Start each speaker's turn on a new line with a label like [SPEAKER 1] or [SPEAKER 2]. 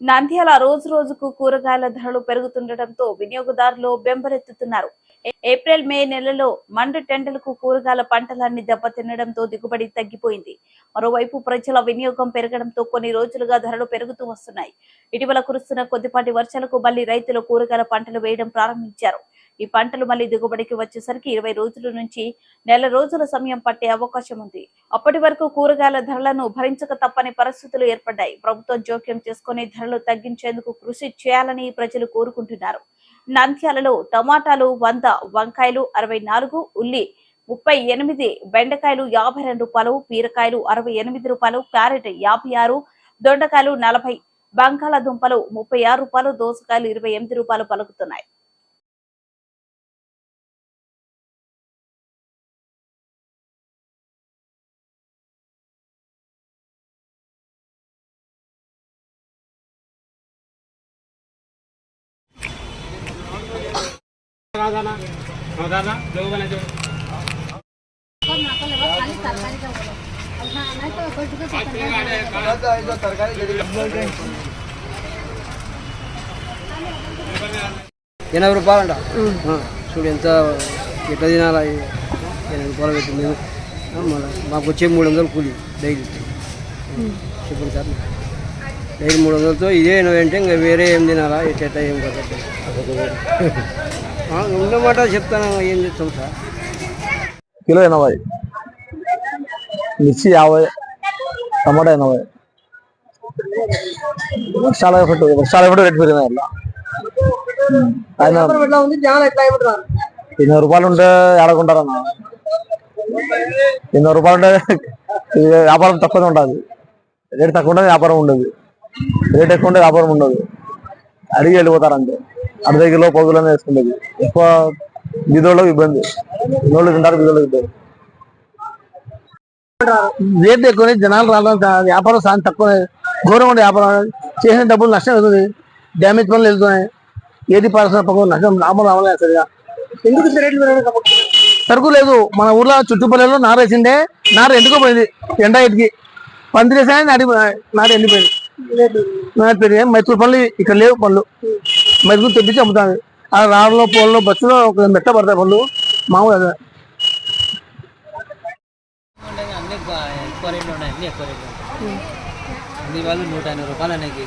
[SPEAKER 1] నంద్యాల రోజు రోజుకు కూరగాయల ధరలు పెరుగుతుండటంతో వినియోగదారులు బెంబరెత్తుతున్నారు ఏప్రిల్ మే నెలలో మండు టెండలకు కూరగాయల పంటలన్నీ దెబ్బతినడంతో దిగుబడి తగ్గిపోయింది. మరోవైపు ప్రజల వినియోగం పెరగడంతో కొన్ని రోజులుగా ధరలు పెరుగుతూ వస్తున్నాయి. ఇటీవల కురుస్తున్న కొద్దిపాటి వర్షాలకు మళ్ళీ రైతులు కూరగాయల పంటలు వేయడం ప్రారంభించారు. ఈ పంటలు మళ్ళీ దిగుబడికి వచ్చేసరికి ఇరవై రోజుల నుంచి నెల రోజుల సమయం పట్టే అవకాశం ఉంది. అప్పటి వరకు కూరగాయల ధరలను భరించక తప్పని పరిస్థితులు ఏర్పడ్డాయి. ప్రభుత్వం జోక్యం చేసుకుని ధరలు తగ్గించేందుకు కృషి చేయాలని ప్రజలు కోరుకుంటున్నారు. నంద్యాలలో టమాటాలు వంద వంకాయలు అరవై నాలుగు ఉల్లి ముప్పై ఎనిమిది బెండకాయలు యాభై రెండు రూపాయలు బీరకాయలు అరవై ఎనిమిది రూపాయలు క్యారెట్ యాభై ఆరు దొండకాయలు నలభై బంగాళాదుంపలు ముప్పై ఆరు రూపాయలు దోసకాయలు ఇరవై ఎనిమిది రూపాయలు పలుకుతున్నాయి.
[SPEAKER 2] ఎనభై రూపాయలు అంట చూడు ఎంత ఎట్లా తినాలా ఇది? ఎనభై రూపాయలు పెట్టి మేము ఆ, మళ్ళా మాకు వచ్చే మూడు వందలు కూలి డైలీ చెప్పండి సార్ డైలీ మూడు వందలతో ఇదే ఎనభై అంటే ఇంకా వేరే ఏం తినాలా ఎట్లా ఏం కదా ఉన్నమాట చెప్తాను ఏం చెప్తాం సార్?
[SPEAKER 3] కిలో ఎనభై. మిర్చి యాభై టమాటా ఎనభై. వర్షాల ఎఫెక్ట్ వర్షాల ఎఫెక్ట్ రేట్ పెరిగినాయి? అట్లా ఆయన ఎనభై రూపాయలు ఉంటే ఆడకుంటారన్న ఎనభై రూపాయలు ఉంటే ఇది వ్యాపారం తక్కువనే ఉంటుంది రేట్ తక్కువ ఉంటే వ్యాపారం ఉండదు. రేట్ ఎక్కువ ఉంటే వ్యాపారం ఉండదు. అడిగి వెళ్ళిపోతారు అంతే. అర్ధ కిలో పదులోనే వేసుకుంటుంది. ఎక్కువ బీదోళ్ళకి ఇబ్బంది. బీదోళ్ళు తింటారు బీదోళ్ళకి ఇబ్బంది. రేట్ ఎక్కువ జనాలు రావడం వ్యాపారం చాలా తక్కువ ఘోరం ఉండే వ్యాపారం. చేసిన డబ్బులు నష్టం అవుతుంది. డ్యామేజ్ పనులు వెళ్తున్నాయి. ఏది పరిశ్రమ పక్కన నష్టం లాభం రావలేదు సరిగా. ఎందుకు సరుకు లేదు. మన ఊర్లో చుట్టుపల్లెలో నార వేసిండే. నార ఎండుకోపోయింది ఎండ ఇటుకి పందిరేసాయి నాటి నార ఎండిపోయింది. మైసూరు పనులు ఇక్కడ లేవు పనులు మైసూరు తెప్పించి అమ్ముతాను ఆ రాళ్ళలో పోల్లో బస్సులో ఒక మెట్ట పడతాయి పనులు మామూలు అదే.
[SPEAKER 2] అన్ని ఎక్కువ రేట్లు ఉన్నాయి అన్ని ఎక్కువ రేట్లు. అన్ని వాళ్ళు నూట ఎనభై రూపాయలు అనేది